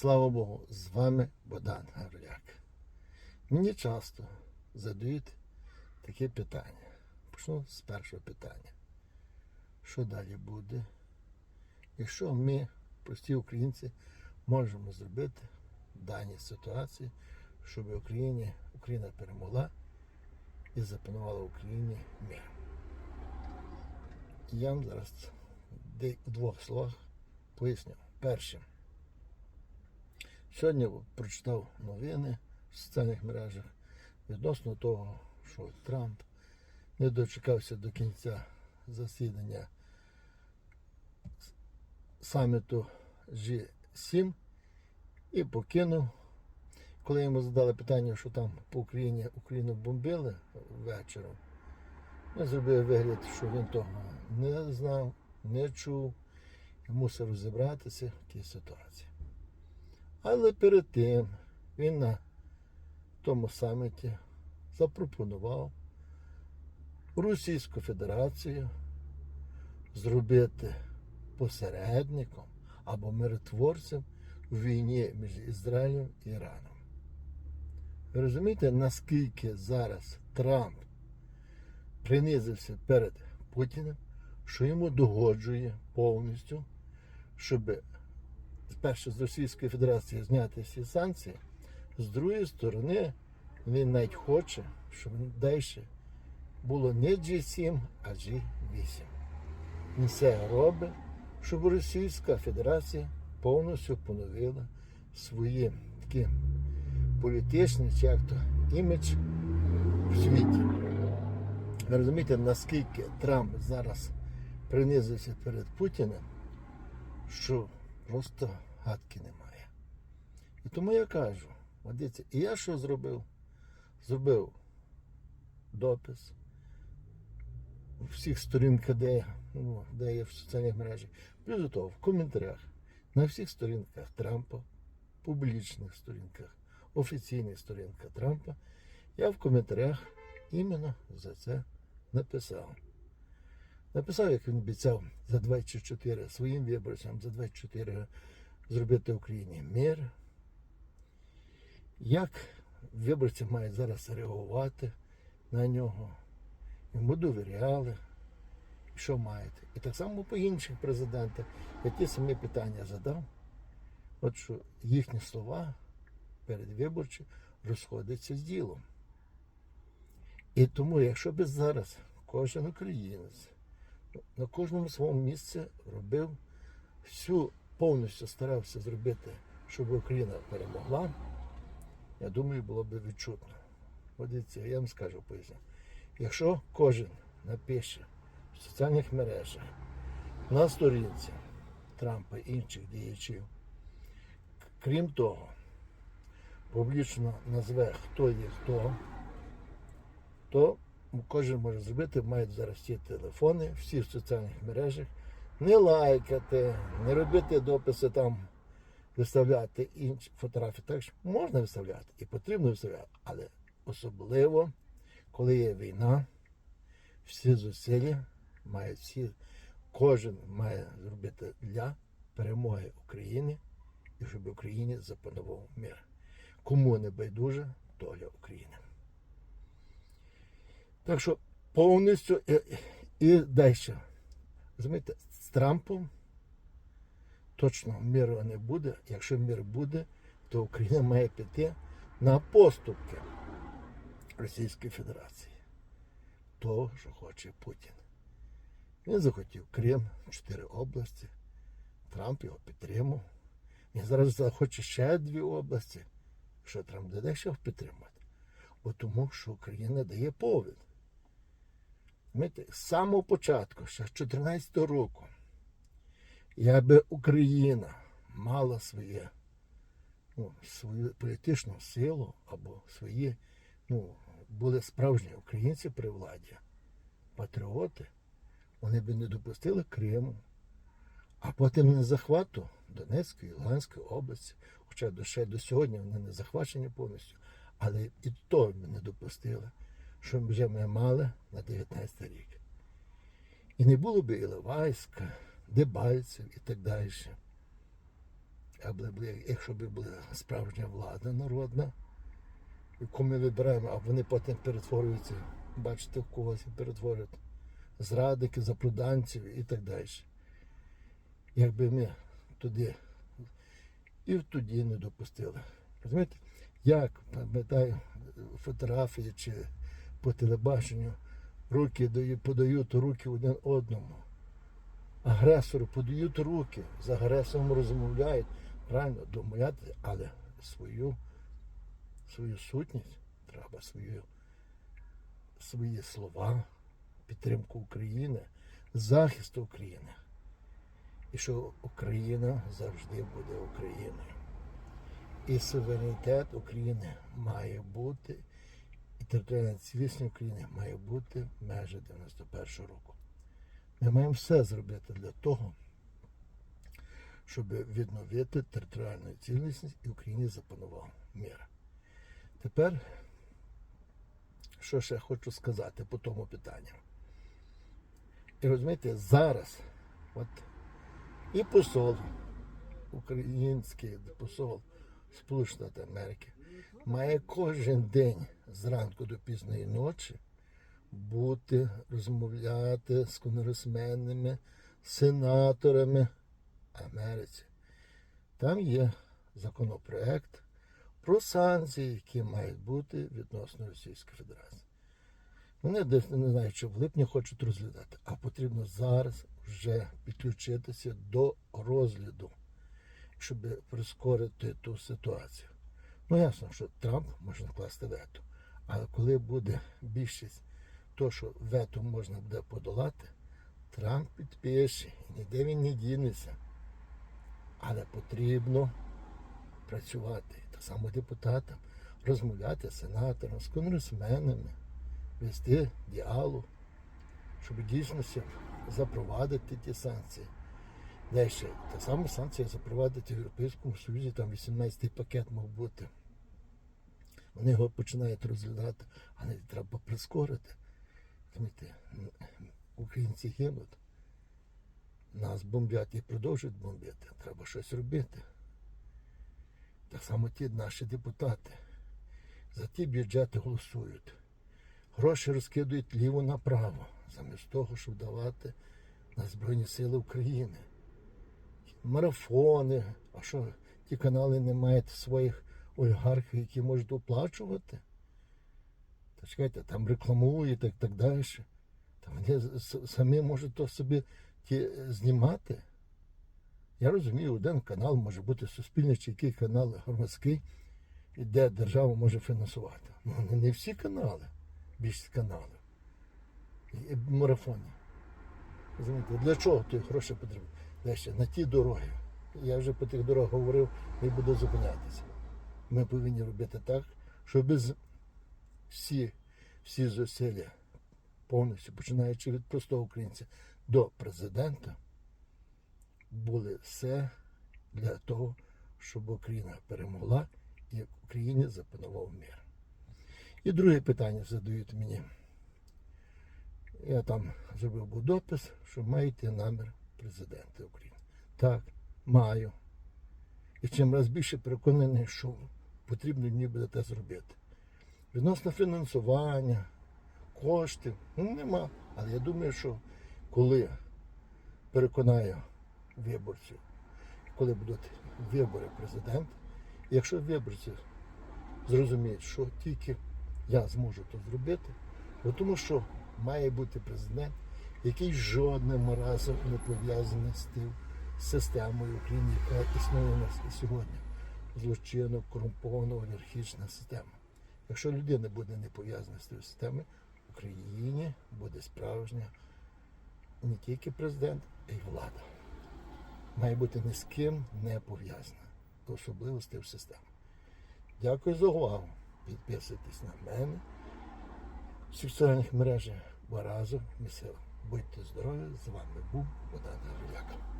Слава Богу, з вами Богдан Гавриляк. Мені часто задають таке питання. Почну з першого питання. Що далі буде? І що ми, прості українці, можемо зробити в даній ситуації, щоб Україні, Україна перемогла і запанувала в Україні мир? Я вам зараз в двох словах поясню. Перше. Сьогодні прочитав новини в соціальних мережах відносно того, що Трамп не дочекався до кінця засідання саміту G7 і покинув. Коли йому задали питання, що там по Україні Україну бомбили вечором, він зробив вигляд, що він того не знав, не чув і мусив розібратися в тій ситуації. Але перед тим він на тому саміті запропонував Російську Федерацію зробити посередником або миротворцем у війні між Ізраїлем і Іраном. Ви розумієте, наскільки зараз Трамп принизився перед Путіним, що йому догоджує повністю, щоб перше з Російської Федерації зняти всі санкції, з другої сторони, він навіть хоче, щоб далі було не G7, а G8. Він все робить, щоб Російська Федерація повністю поновила свої такі політичні чи як то імідж в світі. Ви розумієте, наскільки Трамп зараз принизився перед Путіним, що просто гадки немає. І тому я кажу, дивіться, і я що зробив? Зробив допис у всіх сторінках, де, ну, де я в соціальних мережах. Плюс до того, в коментарях, на всіх сторінках Трампа, публічних сторінках, офіційних сторінках Трампа, я в коментарях іменно за це написав. Написав, як він обіцяв за 24 своїм виборцям, за 24 зробити Україні мир. Як виборці мають зараз реагувати на нього, йому довіряли, що маєте. І так само по інших президентах я ті самі питання задав. От що їхні слова передвиборчі розходяться з ділом. І тому, якщо би зараз кожен українець на кожному своєму місці робив всю, повністю старався зробити, щоб Україна перемогла, я думаю, було б відчутно. От дивіться, я вам скажу поясню. Якщо кожен напише в соціальних мережах на сторінці Трампа і інших діячів, крім того, публічно назве, хто є хто, то кожен може зробити, мають зараз ці телефони, всі в соціальних мережах, не лайкати, не робити дописи там, виставляти інші фотографії. Так що можна виставляти і потрібно виставляти, але особливо, коли є війна, всі зусилля мають всі, кожен має зробити для перемоги України і щоб Україні запанував мир. Кому не байдуже доля України. Так що повністю і, і далі. Розумієте, з Трампом точно миру не буде. Якщо мир буде, то Україна має піти на поступки Російської Федерації. Того, що хоче Путін. Він захотів Крим, чотири області. Трамп його підтримав. Він зараз захоче ще дві області. Що Трамп буде ще підтримати? Тому, що Україна дає повід. Знаєте, з самого початку, ще з 2014 року, якби Україна мала своє, ну, свою політичну силу або свої, ну, були справжні українці при владі, патріоти, вони б не допустили Криму, а потім не захвату Донецької, Луганської області, хоча до, ще до сьогодні вони не захвачені повністю, але і то б не допустили що вже ми мали на 19 рік. І не було б Іловайська, Дебальців і так далі. аби якщо б була справжня влада народна, яку ми вибираємо, а вони потім перетворюються, бачите, в когось перетворюють зрадники, запроданців і так далі. Якби ми туди і тоді не допустили. Розумієте, як пам'ятаю фотографії чи по телебаченню руки подають руки один одному. Агресору подають руки, з агресором розмовляють, правильно домовляти, але свою, свою сутність треба свою, свої слова, підтримку України, захист України. І що Україна завжди буде Україною. І суверенітет України має бути, територіальна цілісність України має бути в межі 91 року. Ми маємо все зробити для того, щоб відновити територіальну цілісність і в Україні запанував мир. Тепер, що ще хочу сказати по тому питанню. І розумієте, зараз, от і посол, український посол Сполучених Америки, має кожен день зранку до пізної ночі бути, розмовляти з конгресменами, сенаторами Америці. Там є законопроект про санкції, які мають бути відносно Російської Федерації. Вони десь не знаю, чи в липні хочуть розглядати, а потрібно зараз вже підключитися до розгляду, щоб прискорити ту ситуацію. Ну, ясно, що Трамп може накласти вето. Але коли буде більшість, то, що вето можна буде подолати, Трамп підпише, ніде він не дінеться. Але потрібно працювати. Так само депутатам, розмовляти з сенатором, з конгресменами, вести діалог, щоб дійсно запровадити ті санкції. Далі, так само санкції запровадити в Європейському Союзі, там 18-й пакет мав бути. Вони його починають розглядати, але треба прискорити. Розумієте, українці гинуть, нас бомблять і продовжують бомбити. Треба щось робити. Так само ті наші депутати за ті бюджети голосують. Гроші розкидують ліво направо, замість того, щоб давати на Збройні Сили України. Марафони. А що, ті канали не мають своїх олігархів, які можуть оплачувати? Та чекайте, там рекламують і так далі. Та вони самі можуть то собі ті е, знімати. Я розумію, один канал може бути суспільний чи який канал громадський, і де держава може фінансувати. Ну, не- всі канали, більшість каналів. І і марафони. Розумієте, для чого ті гроші потрібні? На ті дороги. Я вже по тих дорогах говорив, не буду зупинятися. Ми повинні робити так, щоб всі, всі зусилля, повністю, починаючи від простого українця до президента, були все для того, щоб Україна перемогла і в Україні запанував мир. І друге питання задають мені. Я там зробив був допис, що маєте намір президента України. Так, маю. І чим раз більше переконаний, що потрібно ніби це зробити. Відносно фінансування, коштів, ну нема. Але я думаю, що коли переконаю виборців, коли будуть вибори президента, якщо виборці зрозуміють, що тільки я зможу то зробити, бо тому що має бути президент, який жодним разом не пов'язаний з тим системою України, яка існує у нас і сьогодні. Злочинно, корумпована олігархічна система. Якщо людина буде не пов'язана з тією системою, в Україні буде справжня не тільки президент, а й влада. Має бути ні з ким не пов'язана. Особливо з тим системою. Дякую за увагу. Підписуйтесь на мене. В соціальних мережах бо разом ми сила. Будьте здорові! З вами був Богдан Гавриляк.